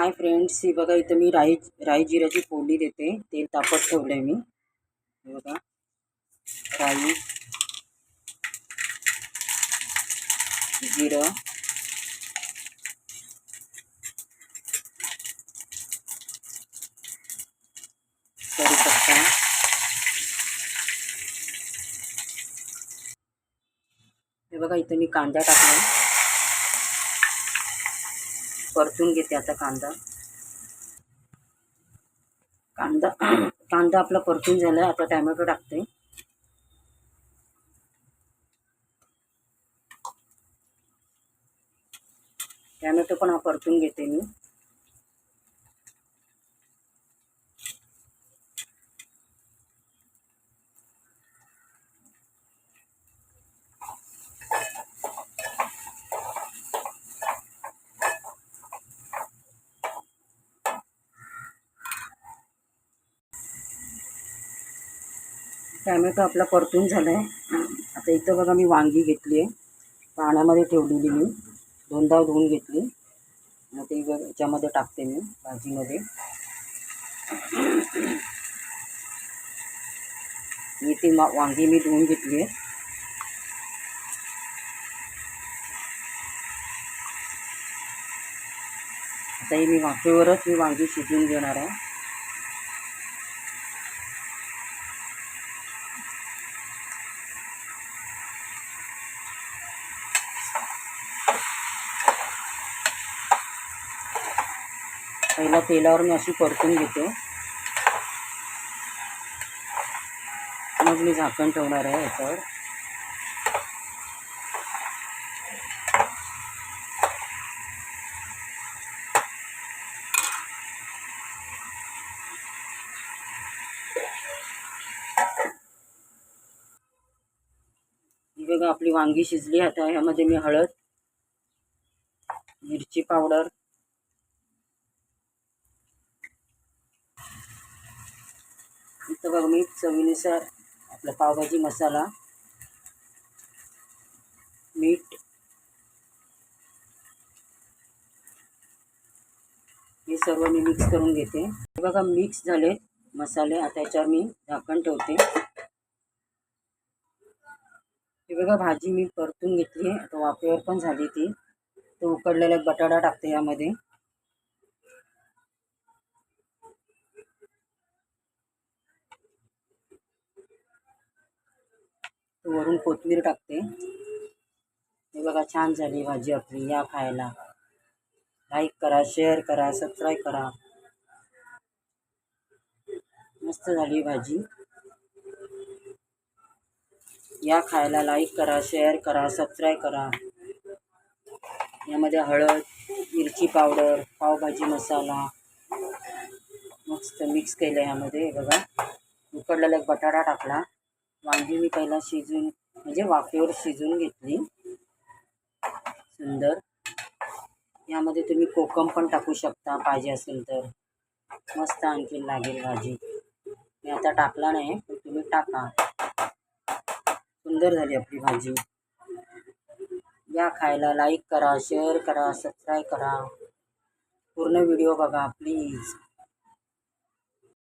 Hi friends ही बघा इथं मी राई राई जिऱ्याची फोडणी देते. तेल तापत ठेवलं आहे मी. हे बघा. राई जिरं. कढीपत्ता. हे बघा इथं मी कांदा टाकला परतून घेते आता कांदा. कांदा कांदा आपला परतून झाला आता टॅमॅटो टाकते. टॅमॅटो पण हा परतून घेते मी. टॅमॅटो आपला परतून झाला आहे आता इथं बघा मी वांगी घेतली आहे. पाण्यामध्ये ठेवलेली मी. दोनदा धुवून घेतली. मग ते याच्यामध्ये टाकते मी भाजीमध्ये. मी ती मा वांगी मी धुवून घेतली आहे. आता मी वाफेवरच मी वांगी शिजवून घेणार आहे. पहिला तेलावर मी अशी परतून घेते. मग मी झाकण ठेवणार आहे याच्यावर. बघा आपली वांगी शिजली. आता ह्यामध्ये मी हळद मिरची पावडर इथं बघ मी चवीनुसार आपला पावभाजी मसाला मीठ हे सर्व मी मिक्स करून घेते. बघा मिक्स झाले मसाले. आता याच्यावर मी झाकण ठेवते. हे बघा भाजी मी परतून घेतली आता वाफेवर पण झाली ती. तो उकडलेला एक बटाटा टाकते यामध्ये. वरून कोथिंबीर टाकते. हे बघा छान झाली भाजी आपली या खायला. लाईक करा शेअर करा सबस्क्राईब करा. मस्त झाली भाजी. या खायला लाईक करा शेअर करा सबस्क्राईब करा. यामध्ये हळद मिरची पावडर पावभाजी मसाला. मस्त मिक्स केलं यामध्ये बघा. उकडलेला एक बटाटा टाकला. वांगी मी पहिला शिजून म्हणजे वाफेवर शिजून घेतली. सुंदर. यामध्ये तुम्ही कोकम पण टाकू शकता पाहिजे असेल तर. मस्त आणखी लागेल भाजी. मी आता टाकला नाही पण तुम्ही टाका. सुंदर झाली आपली भाजी. या खायला लाईक करा शेअर करा सबस्क्राईब करा. पूर्ण व्हिडिओ बघा प्लीज